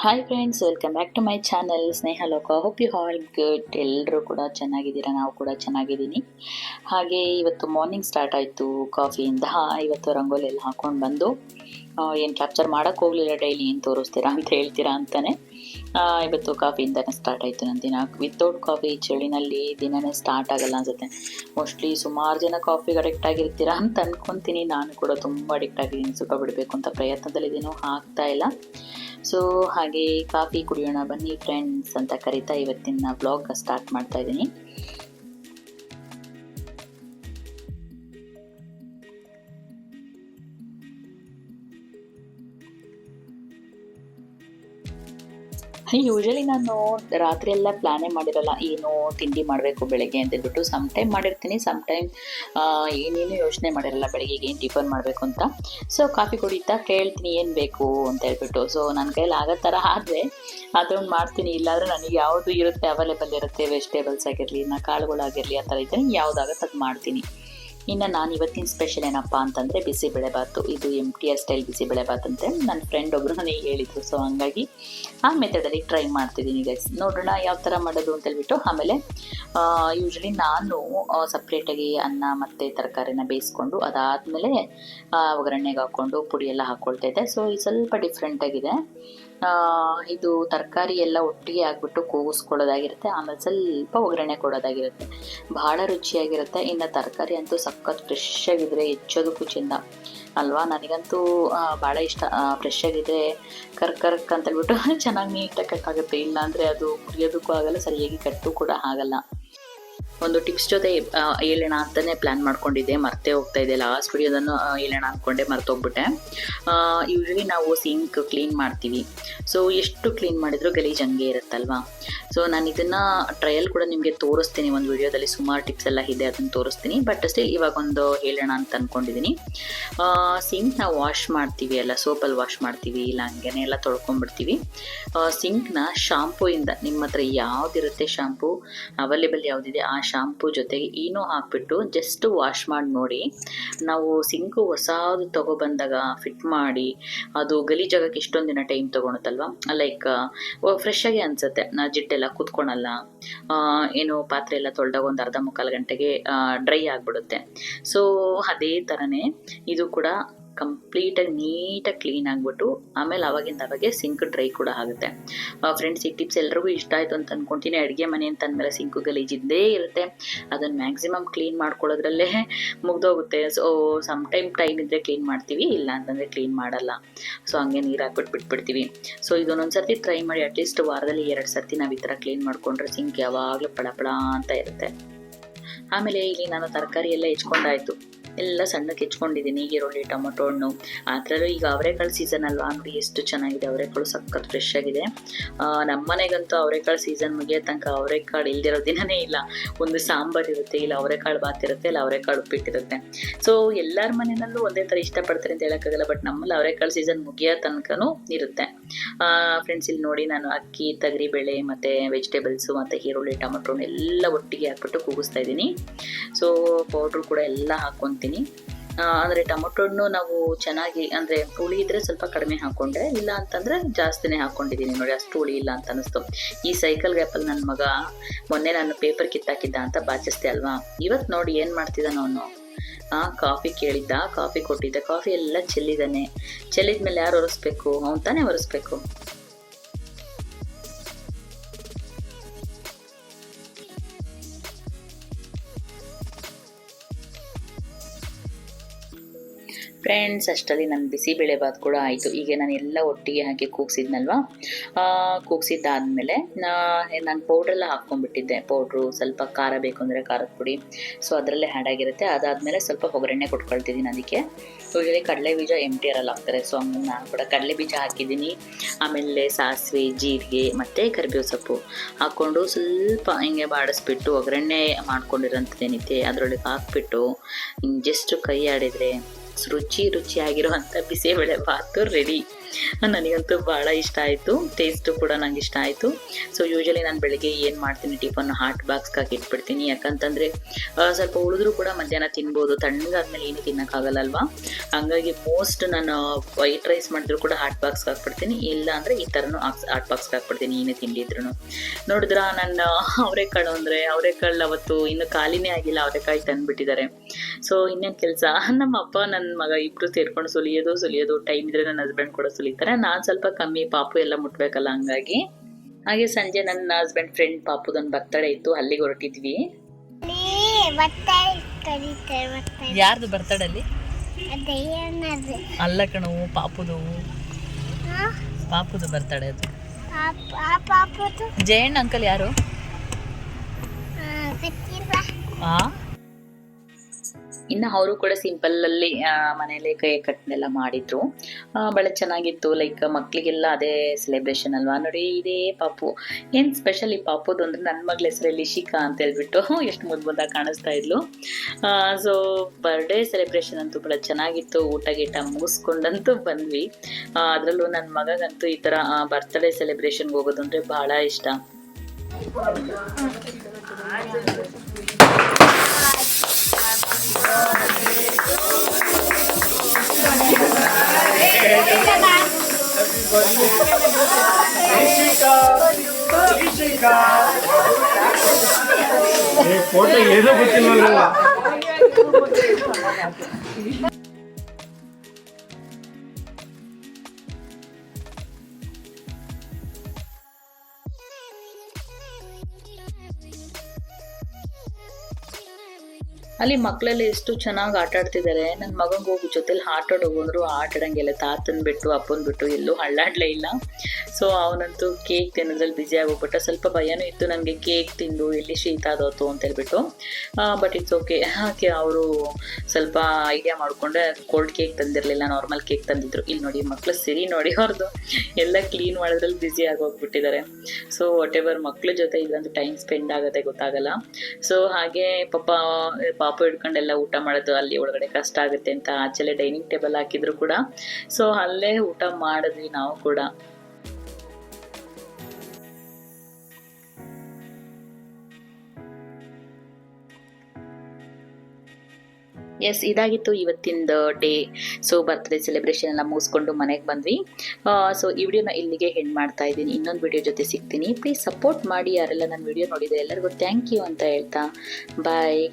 Hi friends welcome back to my channel Sneha Loka hope you all good ಎಲ್ಲರೂ ಕೂಡ ಚೆನ್ನಾಗಿದ್ದೀರಾ? ನಾವು ಕೂಡ ಚೆನ್ನಾಗಿದ್ದೀನಿ. ಹಾಗೆ ಇವತ್ತು ಮಾರ್ನಿಂಗ್ ಸ್ಟಾರ್ಟ್ ಆಯಿತು. ಕಾಫಿಯಿಂದ ಇವತ್ತು ರಂಗೋಲಿ ಎಲ್ಲ ಹಾಕ್ಕೊಂಡು ಬಂದು ಏನು ಕ್ಯಾಪ್ಚರ್ ಮಾಡೋಕ್ಕೆ ಹೋಗಲಿಲ್ಲ ಡೈಲಿ ಏನು ತೋರಿಸ್ತೀರಾ ಅಂತ ಹೇಳ್ತೀರಾ ಅಂತಲೇ ಇವತ್ತು ಕಾಫಿಯಿಂದನೇ ಸ್ಟಾರ್ಟ್ ಆಯಿತು. ನನ್ನ ದಿನ ವಿತೌಟ್ ಕಾಫಿ ಚಳಿನಲ್ಲಿ ದಿನನೇ ಸ್ಟಾರ್ಟ್ ಆಗಲ್ಲ ಅನ್ಸುತ್ತೆ. ಮೋಸ್ಟ್ಲಿ ಸುಮಾರು ಜನ ಕಾಫಿಗೆ ಅಡಿಕ್ಟ್ ಆಗಿರ್ತೀರಾ ಅಂತ ಅನ್ಕೊಂತೀನಿ. ನಾನು ಕೂಡ ತುಂಬ ಅಡಿಕ್ಟ್ ಆಗಿದ್ದೀನಿ. ಸುಖ ಬಿಡಬೇಕು ಅಂತ ಪ್ರಯತ್ನದಲ್ಲಿದ್ದೀನೋ ಆಗ್ತಾ ಇಲ್ಲ. ಸೊ ಹಾಗೆ ಕಾಫಿ ಕುಡಿಯೋಣ ಬನ್ನಿ ಫ್ರೆಂಡ್ಸ್ ಅಂತ ಕರಿತಾ ಇವತ್ತಿನ ಬ್ಲಾಗ್ ಸ್ಟಾರ್ಟ್ ಮಾಡ್ತಾ ಇದ್ದೀನಿ. ಯೂಶಲಿ ನಾನು ರಾತ್ರಿ ಎಲ್ಲ ಪ್ಲಾನೇ ಮಾಡಿರಲ್ಲ, ಏನು ತಿಂಡಿ ಮಾಡಬೇಕು ಬೆಳಗ್ಗೆ ಅಂತ ಹೇಳ್ಬಿಟ್ಟು ಸಮ್ ಟೈಮ್ ಮಾಡಿರ್ತೀನಿ ಸಮ್ ಟೈಮ್ ಏನೇನು ಯೋಚನೆ ಮಾಡಿರಲ್ಲ ಬೆಳಗ್ಗೆಗೆ ಏನು ಟಿಫನ್ ಮಾಡಬೇಕು ಅಂತ. ಸೊ ಕಾಫಿ ಕುಡಿತಾ ಕೇಳ್ತೀನಿ ಏನು ಬೇಕು ಅಂತ ಹೇಳ್ಬಿಟ್ಟು. ಸೊ ನನ್ನ ಕೈಯಲ್ಲಿ ಆಗೋ ಥರ ಆದರೆ, ಅದೊಂದು ಮಾಡ್ತೀನಿ. ಇಲ್ಲಾಂದರೆ ನನಗೆ ಯಾವುದು ಇರುತ್ತೆ ಅವೈಲೇಬಲ್ ಇರುತ್ತೆ ವೆಜಿಟೇಬಲ್ಸ್ ಆಗಿರಲಿ, ನಾ ಕಾಳುಗಳಾಗಿರಲಿ, ಆ ಥರ ಇದ್ದರೆ ಯಾವುದಾಗತ್ತೆ ಅದು ಮಾಡ್ತೀನಿ. ಇನ್ನು ನಾನು ಇವತ್ತಿನ ಸ್ಪೆಷಲ್ ಏನಪ್ಪ ಅಂತಂದರೆ ಬಿಸಿಬೇಳೆಬಾತು ಇದು ಎಂ ಟಿ ಆರ್ ಸ್ಟೈಲ್ ಬಿಸಿಬೇಳೆಬಾತ್ ಅಂತ ನನ್ನ ಫ್ರೆಂಡ್ ಒಬ್ಬರು ನನಗೆ ಹೇಳಿದರು. ಸೊ ಹಂಗಾಗಿ ಆ ಮೆಥಡಲ್ಲಿ ಟ್ರೈ ಮಾಡ್ತಿದ್ದೀನಿ ಗೈಸ್ ನೋಡೋಣ ಯಾವ ಥರ ಮಾಡೋದು ಅಂತ ಹೇಳ್ಬಿಟ್ಟು ಆಮೇಲೆ ಯೂಶ್ವಲಿ ನಾನು ಸಪ್ರೇಟಾಗಿ ಅನ್ನ ಮತ್ತು ತರಕಾರಿನ ಬೇಯಿಸ್ಕೊಂಡು ಅದಾದಮೇಲೆ ಒಗ್ಗರಣೆಗೆ ಹಾಕ್ಕೊಂಡು ಪುಡಿಯೆಲ್ಲ ಹಾಕ್ಕೊಳ್ತಾ ಇದ್ದೆ. ಸೊ ಇದು ಸ್ವಲ್ಪ ಡಿಫ್ರೆಂಟಾಗಿದೆ ಇದು ತರಕಾರಿ ಎಲ್ಲ ಒಟ್ಟಿಗೆ ಹಾಕ್ಬಿಟ್ಟು ಕೂಗಿಸ್ಕೊಳ್ಳೋದಾಗಿರುತ್ತೆ, ಆಮೇಲೆ ಸ್ವಲ್ಪ ಒಗ್ಗರಣೆ ಕೊಡೋದಾಗಿರುತ್ತೆ. ಭಾಳ ರುಚಿಯಾಗಿರುತ್ತೆ. ಇನ್ನು ತರಕಾರಿ ಅಂತೂ ಸಖತ್ ಫ್ರೆಶ್ ಆಗಿದ್ರೆ ಹೆಚ್ಚೋದಕ್ಕೂ ಚೆಂದ ಅಲ್ವಾ? ನನಗಂತೂ ಭಾಳ ಇಷ್ಟ. ಫ್ರೆಶ್ ಆಗಿದ್ರೆ ಅಂತ ಅಂತೇಳ್ಬಿಟ್ಟು ಚೆನ್ನಾಗಿ ನೀಟಾಗಿ ಕಟ್ಟಾಗುತ್ತೆ ಇಲ್ಲಾಂದರೆ ಅದು ಕುಡಿಯೋದಕ್ಕೂ ಆಗಲ್ಲ, ಸರಿಯಾಗಿ ಕಟ್ಟು ಕೂಡ ಆಗಲ್ಲ. ಒಂದು ಟಿಪ್ಸ್ ಜೊತೆ ಹೇಳೋಣ ಅಂತಲೇ ಪ್ಲ್ಯಾನ್ ಮಾಡ್ಕೊಂಡಿದ್ದೆ. ಮರ್ತೇ ಹೋಗ್ತಾ ಇದೆ ಲಾಸ್ಟ್ ವಿಡಿಯೋದನ್ನು ಹೇಳೋಣ ಅಂದ್ಕೊಂಡೆ ಮರ್ತೋಗ್ಬಿಟ್ಟೆ. ಯೂಶ್ವಲಿ ನಾವು ಸಿಂಕ್ ಕ್ಲೀನ್ ಮಾಡ್ತೀವಿ. ಸೊ ಎಷ್ಟು ಕ್ಲೀನ್ ಮಾಡಿದರೂ ಗಲೀಜ್ ಹಂಗೆ ಇರುತ್ತಲ್ವಾ? ಸೊ ನಾನು ಇದನ್ನು ಟ್ರಯಲ್ ಕೂಡ ನಿಮಗೆ ತೋರಿಸ್ತೀನಿ. ಒಂದು ವಿಡಿಯೋದಲ್ಲಿ ಸುಮಾರು ಟಿಪ್ಸ್ ಎಲ್ಲ ಇದೆ, ಅದನ್ನು ತೋರಿಸ್ತೀನಿ. ಬಟ್ ಸ್ಟಿಲ್ ಇವಾಗ ಒಂದು ಹೇಳೋಣ ಅಂತ ಅಂದ್ಕೊಂಡಿದ್ದೀನಿ ಸಿಂಕ್ ನಾವು ವಾಶ್ ಮಾಡ್ತೀವಿ ಎಲ್ಲ ಸೋಪಲ್ಲಿ ವಾಶ್ ಮಾಡ್ತೀವಿ, ಇಲ್ಲ ಹಂಗೆನೆ ಎಲ್ಲ ತೊಳ್ಕೊಂಡ್ಬಿಡ್ತೀವಿ. ಸಿಂಕ್ನ ಶಾಂಪೂಯಿಂದ ನಿಮ್ಮ ಹತ್ರ ಯಾವುದಿರುತ್ತೆ ಶಾಂಪೂ ಅವೈಲೇಬಲ್ ಯಾವುದಿದೆ? ಆ ಶಾಂಪೂ ಜೊತೆಗೆ ಏನೋ ಹಾಕ್ಬಿಟ್ಟು ಜಸ್ಟ್ ವಾಶ್ ಮಾಡಿ ನೋಡಿ. ನಾವು ಸಿಂಕು ಹೊಸದು ತಗೊಬಂದಾಗ ಫಿಟ್ ಮಾಡಿ, ಅದು ಗಲಿ ಜಾಗಕ್ಕೆ ಇಷ್ಟೊಂದು ದಿನ ಟೈಮ್ ತೊಗೊಳುತ್ತಲ್ವ ಲೈಕ್ ಫ್ರೆಶ್ ಆಗಿ ಅನ್ಸುತ್ತೆ. ನಾ ಜಿಟ್ಟೆಲ್ಲ ಕೂತ್ಕೊಳಲ್ಲ. ಏನು ಪಾತ್ರೆ ಎಲ್ಲ ತೊಳೆದಾಗ ಒಂದು ಅರ್ಧ ಮುಕ್ಕಾಲು ಗಂಟೆಗೆ ಡ್ರೈ ಆಗಿಬಿಡುತ್ತೆ. ಸೊ ಅದೇ ಥರನೇ ಇದು ಕೂಡ ಕಂಪ್ಲೀಟಾಗಿ ನೀಟಾಗಿ ಕ್ಲೀನ್ ಆಗಿಬಿಟ್ಟು, ಆಮೇಲೆ ಅವಾಗಿಂದ ಅವಾಗೆ ಸಿಂಕ್ ಡ್ರೈ ಕೂಡ ಆಗುತ್ತೆ. ಫ್ರೆಂಡ್ಸ್ ಈ ಟಿಪ್ಸ್ ಎಲ್ರಿಗೂ ಇಷ್ಟ ಆಯಿತು ಅಂತ ಅಂದ್ಕೊತೀನಿ ಅಡುಗೆ ಮನೆ ಅಂತ ಅಂದಮೇಲೆ ಸಿಂಕು ಗಲೀಜಿದ್ದೇ ಇರುತ್ತೆ. ಅದನ್ನು ಮ್ಯಾಕ್ಸಿಮಮ್ ಕ್ಲೀನ್ ಮಾಡ್ಕೊಳ್ಳೋದ್ರಲ್ಲೇ ಮುಗ್ದೋಗುತ್ತೆ. ಸೊ ಸಮ್ ಟೈಮ್ ಟೈಮ್ ಇದ್ದರೆ ಕ್ಲೀನ್ ಮಾಡ್ತೀವಿ, ಇಲ್ಲ ಅಂತಂದರೆ ಕ್ಲೀನ್ ಮಾಡಲ್ಲ. ಸೊ ಹಂಗೆ ನೀರು ಹಾಕ್ಬಿಟ್ಟು ಬಿಟ್ಬಿಡ್ತೀವಿ. ಸೊ ಇದೊಂದೊಂದು ಸರ್ತಿ ಟ್ರೈ ಮಾಡಿ ಅಟ್ಲೀಸ್ಟ್ ವಾರದಲ್ಲಿ ಎರಡು ಸರ್ತಿ ನಾವು ಈ ಥರ ಕ್ಲೀನ್ ಮಾಡಿಕೊಂಡ್ರೆ ಸಿಂಕ್ ಯಾವಾಗಲೂ ಪಡಪಡ ಅಂತ ಇರುತ್ತೆ. ಆಮೇಲೆ ಇಲ್ಲಿ ನಾನು ತರಕಾರಿ ಎಲ್ಲ ಹೆಚ್ಕೊಂಡಾಯಿತು. ಎಲ್ಲ ಸಣ್ಣಕ್ಕೆ ಹೆಚ್ಕೊಂಡಿದ್ದೀನಿ ಈರುಳ್ಳಿ, ಟೊಮೊಟೊ ಹಣ್ಣು. ಅದರಲ್ಲೂ ಈಗ ಅವರೆಕಾಳು ಸೀಸನ್ ಅಲ್ವಾ? ನೋಡಿ ಎಷ್ಟು ಚೆನ್ನಾಗಿದೆ ಅವರೆಕಾಳು, ಸಖತ್ ಫ್ರೆಶ್ ಆಗಿದೆ. ನಮ್ಮ ಮನೆಗಂತೂ ಅವರೆಕಾಳು ಸೀಸನ್ ಮುಗಿಯೋ ತನಕ ಅವರೆಕಾಳು ಇಲ್ದಿರೋ ದಿನನೇ ಇಲ್ಲ. ಒಂದು ಸಾಂಬಾರು ಇರುತ್ತೆ, ಇಲ್ಲ ಅವರೆಕಾಳು ಬಾತ್ ಇರುತ್ತೆ, ಇಲ್ಲ ಅವರೆಕಾಳು ಉಪ್ಪಿಟ್ಟಿರುತ್ತೆ ಸೊ ಎಲ್ಲರ ಮನೆಯಲ್ಲೂ ಒಂದೇ ಥರ ಇಷ್ಟಪಡ್ತಾರೆ ಅಂತ ಹೇಳೋಕ್ಕಾಗಲ್ಲ ಬಟ್ ನಮ್ಮಲ್ಲಿ ಅವರೆಕಾಳು ಸೀಸನ್ ಮುಗಿಯೋ ತನಕನೂ ಇರುತ್ತೆ. ಫ್ರೆಂಡ್ಸ್ ಇಲ್ಲಿ ನೋಡಿ ನಾನು ಅಕ್ಕಿ ಬೇಳೆ, ಮತ್ತು ವೆಜಿಟೇಬಲ್ಸು ಮತ್ತು ಈರುಳ್ಳಿ, ಟೊಮೊಟೊ ಎಲ್ಲ ಒಟ್ಟಿಗೆ ಹಾಕ್ಬಿಟ್ಟು ಕೂಗಿಸ್ತಾ ಇದ್ದೀನಿ. ಸೊ ಪೌಡ್ರು ಕೂಡ ಎಲ್ಲ ಹಾಕ್ಕೊತೀನಿ ಅಂದರೆ ಟೊಮೊಟೊಣ್ಣು ನಾವು ಚೆನ್ನಾಗಿ, ಅಂದರೆ ಹುಳಿ ಇದ್ದರೆ ಸ್ವಲ್ಪ ಕಡಿಮೆ ಹಾಕ್ಕೊಂಡೆ ಇಲ್ಲ ಅಂತಂದರೆ ಜಾಸ್ತಿನೇ ಹಾಕ್ಕೊಂಡಿದ್ದೀನಿ ನೋಡಿ, ಅಷ್ಟು ಹುಳಿ ಇಲ್ಲ ಅಂತ ಅನ್ನಿಸ್ತು. ಈ ಸೈಕಲ್ ಗ್ಯಾಪಲ್ಲಿ ನನ್ನ ಮಗ ಮೊನ್ನೆ ನಾನು ಪೇಪರ್ ಕಿತ್ತಾಕಿದ್ದ ಅಂತ ಬಾಚಿಸ್ತೆ ಅಲ್ವಾ? ಇವತ್ತು ನೋಡಿ ಏನು ಮಾಡ್ತಿದ್ದಾನೆ ಅವನು. ಕಾಫಿ ಕೇಳಿದ್ದ ಕಾಫಿ ಕೊಟ್ಟಿದ್ದೆ ಕಾಫಿ ಎಲ್ಲ ಚೆಲ್ಲಿದ್ದಾನೆ ಚೆಲ್ಲಿದ ಮೇಲೆ ಯಾರು ಒರೆಸ್ಬೇಕು? ಅವನು ತಾನೇ ಒರೆಸ್ಬೇಕು. ಫ್ರೆಂಡ್ಸ್ ಅಷ್ಟರಲ್ಲಿ ನನ್ನ ಬಿಸಿಬೇಳೆಬಾತ್ ಕೂಡ ಆಯಿತು. ಈಗ ನಾನು ಎಲ್ಲ ಒಟ್ಟಿಗೆ ಹಾಕಿ ಕೂಗ್ಸಿದ್ನಲ್ವ? ಕೂಗ್ಸಿದ್ದಾದಮೇಲೆ ನಾನು ಪೌಡ್ರೆಲ್ಲ ಹಾಕ್ಕೊಂಡ್ಬಿಟ್ಟಿದ್ದೆ. ಪೌಡ್ರು ಸ್ವಲ್ಪ ಖಾರ ಬೇಕು ಅಂದರೆ ಖಾರದ ಪುಡಿ. ಸೊ ಅದರಲ್ಲೇ ಆಗಿರುತ್ತೆ. ಅದಾದಮೇಲೆ ಸ್ವಲ್ಪ ಒಗ್ಗರಣೆ ಕೊಟ್ಕೊಳ್ತಿದ್ದೀನಿ ಅದಕ್ಕೆ. ಯೂಶಲಿ ಕಡಲೆ ಬೀಜ ಎಂ ಟಿ ಆರಲ್ಲಿ ಹಾಕ್ತಾರೆ ಸೊ ನಾನು ಕೂಡ ಕಡಲೆ ಬೀಜ ಹಾಕಿದ್ದೀನಿ. ಆಮೇಲೆ ಸಾಸಿವೆ, ಜೀರಿಗೆ ಮತ್ತು ಕರಿಬೇವು ಸೊಪ್ಪು ಹಾಕ್ಕೊಂಡು ಸ್ವಲ್ಪ ಹಿಂಗೆ ಬಾಡಿಸ್ಬಿಟ್ಟು, ಒಗ್ಗರಣೆ ಮಾಡ್ಕೊಂಡಿರೋಂಥದ್ದೇನಿದೆ, ಅದರೊಳಗೆ ಹಾಕ್ಬಿಟ್ಟು ಜಸ್ಟ್ ಕೈ ಆಡಿದರೆ ರುಚಿ ರುಚಿಯಾಗಿರುವಂಥ ಬಿಸಿಬೇಳೆ ಭಾತು ರೆಡಿ ನನಗಂತೂ ಭಾಳ ಇಷ್ಟ ಆಯಿತು. ಟೇಸ್ಟು ಕೂಡ ನಂಗೆ ಇಷ್ಟ ಆಯಿತು. ಸೊ ಯೂಶಲಿ ನಾನು ಬೆಳಿಗ್ಗೆ ಏನು ಮಾಡ್ತೀನಿ, ಟಿಫನ್ ಹಾಟ್ ಬಾಕ್ಸ್ಗಾಗಿ ಇಟ್ಬಿಡ್ತೀನಿ. ಯಾಕಂತಂದರೆ ಸ್ವಲ್ಪ ಉಳಿದ್ರೂ ಕೂಡ ಮಧ್ಯಾಹ್ನ ತಿನ್ಬೋದು. ತಣ್ಣಗಾದ್ಮೇಲೆ ಏನು ತಿನ್ನೋಕ್ಕಾಗಲ್ಲ ಅಲ್ವಾ ಹಂಗಾಗಿ ಮೋಸ್ಟ್ ನಾನು ವೈಟ್ ರೈಸ್ ಮಾಡಿದ್ರು ಕೂಡ ಹಾಟ್ ಬಾಕ್ಸ್ಗೆ ಹಾಕ್ಬಿಡ್ತೀನಿ. ಇಲ್ಲ ಅಂದರೆ ಈ ಥರನೂ ಹಾಟ್ ಬಾಕ್ಸ್ಗೆ ಹಾಕ್ಬಿಡ್ತೀನಿ, ಏನೇ ತಿಂಡಿ ಇದ್ರೂ ನೋಡಿದ್ರ, ನನ್ನ ಅವರೆಕಾಳು ಅಂದರೆ, ಅವರೆಕಾಳು ಅವತ್ತು ಇನ್ನು ಖಾಲಿನೇ ಆಗಿಲ್ಲ ಅವರೆಕಾಯಿ ತಂದುಬಿಟ್ಟಿದ್ದಾರೆ. ಸೊ ಇನ್ನೇನು ಕೆಲಸ? ನಮ್ಮ ಅಪ್ಪ ನನ್ನ ಮಗ ಇಬ್ಬರು ಸೇರ್ಕೊಂಡು ಸುಲಿಯೋದು ಸುಲಿಯೋದು. ಟೈಮ್ ಇದ್ರೆ ನನ್ನ ಹಸ್ಬೆಂಡ್ ಕೂಡ ಸುಲಿತಾರೆ. ನಾನು ಸ್ವಲ್ಪ ಕಮ್ಮಿ ಪಾಪು ಎಲ್ಲ ಮುಟ್ಬೇಕಲ್ಲ ಹಂಗಾಗಿ. ಹಾಗೆ ಸಂಜೆ ನನ್ನ ಹಸ್ಬೆಂಡ್ ಫ್ರೆಂಡ್ ಪಾಪುದೊಂದು ಬರ್ತಡೇ ಇತ್ತು ಅಲ್ಲಿಗೆ ಹೊರಟಿದ್ವಿ. ಯಾರ್ದು ಬರ್ತಡೇ ಅಲ್ಲಿ? ಅಲ್ಲ ಕಣವು ಪಾಪುದು. ಪಾಪುದು ಬರ್ತಡೇ ಅದು. ಜಯಣ್ಣ ಅಂಕಲ್ ಯಾರು? ಹಾ ಆ? ಇನ್ನು ಅವರು ಕೂಡ ಸಿಂಪಲ್ ಅಲ್ಲಿ ಕೈ ಕಟ್ನೆಲ್ಲ ಮಾಡಿದ್ರು. ಭಾಳ ಬಹಳ ಚೆನ್ನಾಗಿತ್ತು ಲೈಕ್ ಮಕ್ಕಳಿಗೆಲ್ಲ ಅದೇ ಸೆಲೆಬ್ರೇಷನ್ ಅಲ್ವಾ? ನೋಡಿ, ಇದೇ ಪಾಪು. ಏನು ಸ್ಪೆಷಲ್ ಈ ಪಾಪುದು ಅಂದ್ರೆ ನನ್ನ ಮಗಳ ಹೆಸರಲ್ಲಿ ಶಿಖಾ ಅಂತ ಹೇಳ್ಬಿಟ್ಟು ಎಷ್ಟು ಮುದ್ದು ಮುದ್ದಾಗಿ ಕಾಣಿಸ್ತಾ ಇದ್ಲು. ಸೊ ಬರ್ಡೇ ಸೆಲೆಬ್ರೇಷನ್ ಅಂತೂ ಬಹಳ ಚೆನ್ನಾಗಿತ್ತು. ಊಟ ಗೀಟ ಮುಗಿಸ್ಕೊಂಡಂತೂ ಬಂದ್ವಿ. ಅದರಲ್ಲೂ ನನ್ನ ಮಗಗಂತೂ ಈ ಥರ ಬರ್ತ್ಡೇ ಸೆಲೆಬ್ರೇಷನ್ಗೆ ಹೋಗೋದು ಅಂದರೆ ಬಹಳ ಇಷ್ಟ. 벌써 예사 붙이는 거야. ಅಲ್ಲಿ ಮಕ್ಕಳೆಲ್ಲ ಎಷ್ಟು ಚೆನ್ನಾಗಿ ಆಟ ಆಡ್ತಿದ್ದಾರೆ ನನ್ನ ಮಗಂಗೆ ಹೋಗಿ ಜೊತೆಲಿ ಆಟ ಆಡೋಗಂದ್ರು ಆಟ ಆಡೋಂಗಿಲ್ಲ ತಾತನ್ ಬಿಟ್ಟು, ಅಪ್ಪನ ಬಿಟ್ಟು ಎಲ್ಲೂ ಹಳ್ಳಾಡ್ಲೇ ಇಲ್ಲ. ಸೊ ಅವನಂತೂ ಕೇಕ್ ತಿನ್ನೋದ್ರಲ್ಲಿ ಬಿಜಿ ಆಗೋಗ್ಬಿಟ್ಟ. ಸ್ವಲ್ಪ ಭಯನೂ ಇತ್ತು ನನಗೆ ಕೇಕ್ ತಿಂದು, ಎಲ್ಲಿ ಶೀತ ಆದೋತು ಅಂತ ಹೇಳ್ಬಿಟ್ಟು ಬಟ್ ಇಟ್ಸ್ ಓಕೆ ಹಾಗೆ ಅವರು ಸ್ವಲ್ಪ ಐಡಿಯಾ ಮಾಡಿಕೊಂಡೆ ಕೋಲ್ಡ್ ಕೇಕ್ ತಂದಿರಲಿಲ್ಲ ನಾರ್ಮಲ್ ಕೇಕ್ ತಂದಿದ್ರು. ಇಲ್ಲಿ ನೋಡಿ ಮಕ್ಕಳು ಸಿರಿ ನೋಡಿ ಅವ್ರದ್ದು ಎಲ್ಲ ಕ್ಲೀನ್ ಮಾಡೋದ್ರಲ್ಲಿ ಬ್ಯುಸಿ ಆಗೋಗ್ಬಿಟ್ಟಿದ್ದಾರೆ ಸೊ ವಾಟ್ ಎವರ್ ಮಕ್ಕಳ ಜೊತೆ ಇಲ್ಲಂತೂ ಟೈಮ್ ಸ್ಪೆಂಡ್ ಆಗುತ್ತೆ, ಗೊತ್ತಾಗಲ್ಲ. ಸೊ ಹಾಗೆ ಪಾಪ ಪಾಪು ಹಿಡ್ಕೊಂಡೆಲ್ಲ ಊಟ ಮಾಡೋದು ಅಲ್ಲಿ ಒಳಗಡೆ ಕಷ್ಟ ಆಗುತ್ತೆ ಅಂತ ಆಚೆಲೆ ಡೈನಿಂಗ್ ಟೇಬಲ್ ಹಾಕಿದ್ರು ಕೂಡ. ಸೊ ಅಲ್ಲೇ ಊಟ ಮಾಡಿದ್ವಿ ನಾವು ಕೂಡ. ಎಸ್ ಇದಾಗಿತ್ತು ಇವತ್ತಿಂದ ಡೇ. ಸೊ ಬರ್ತ್ಡೇ ಸೆಲೆಬ್ರೇಷನ್ ಎಲ್ಲ ಮುಗಿಸ್ಕೊಂಡು ಮನೆಗೆ ಬಂದ್ವಿ. ಸೊ ಈ ವಿಡಿಯೋನ ಇಲ್ಲಿಗೆ ಹೆಂಡ್ ಮಾಡ್ತಾ ಇದ್ದೀನಿ. ಇನ್ನೊಂದು ವಿಡಿಯೋ ಜೊತೆ ಸಿಗ್ತೀನಿ. ಪ್ಲೀಸ್ ಸಪೋರ್ಟ್ ಮಾಡಿ. ಯಾರೆಲ್ಲ ನನ್ನ ವಿಡಿಯೋ ನೋಡಿದರೆ ಎಲ್ಲರಿಗೂ ಥ್ಯಾಂಕ್ ಯು ಅಂತ ಹೇಳ್ತಾ. ಬಾಯ್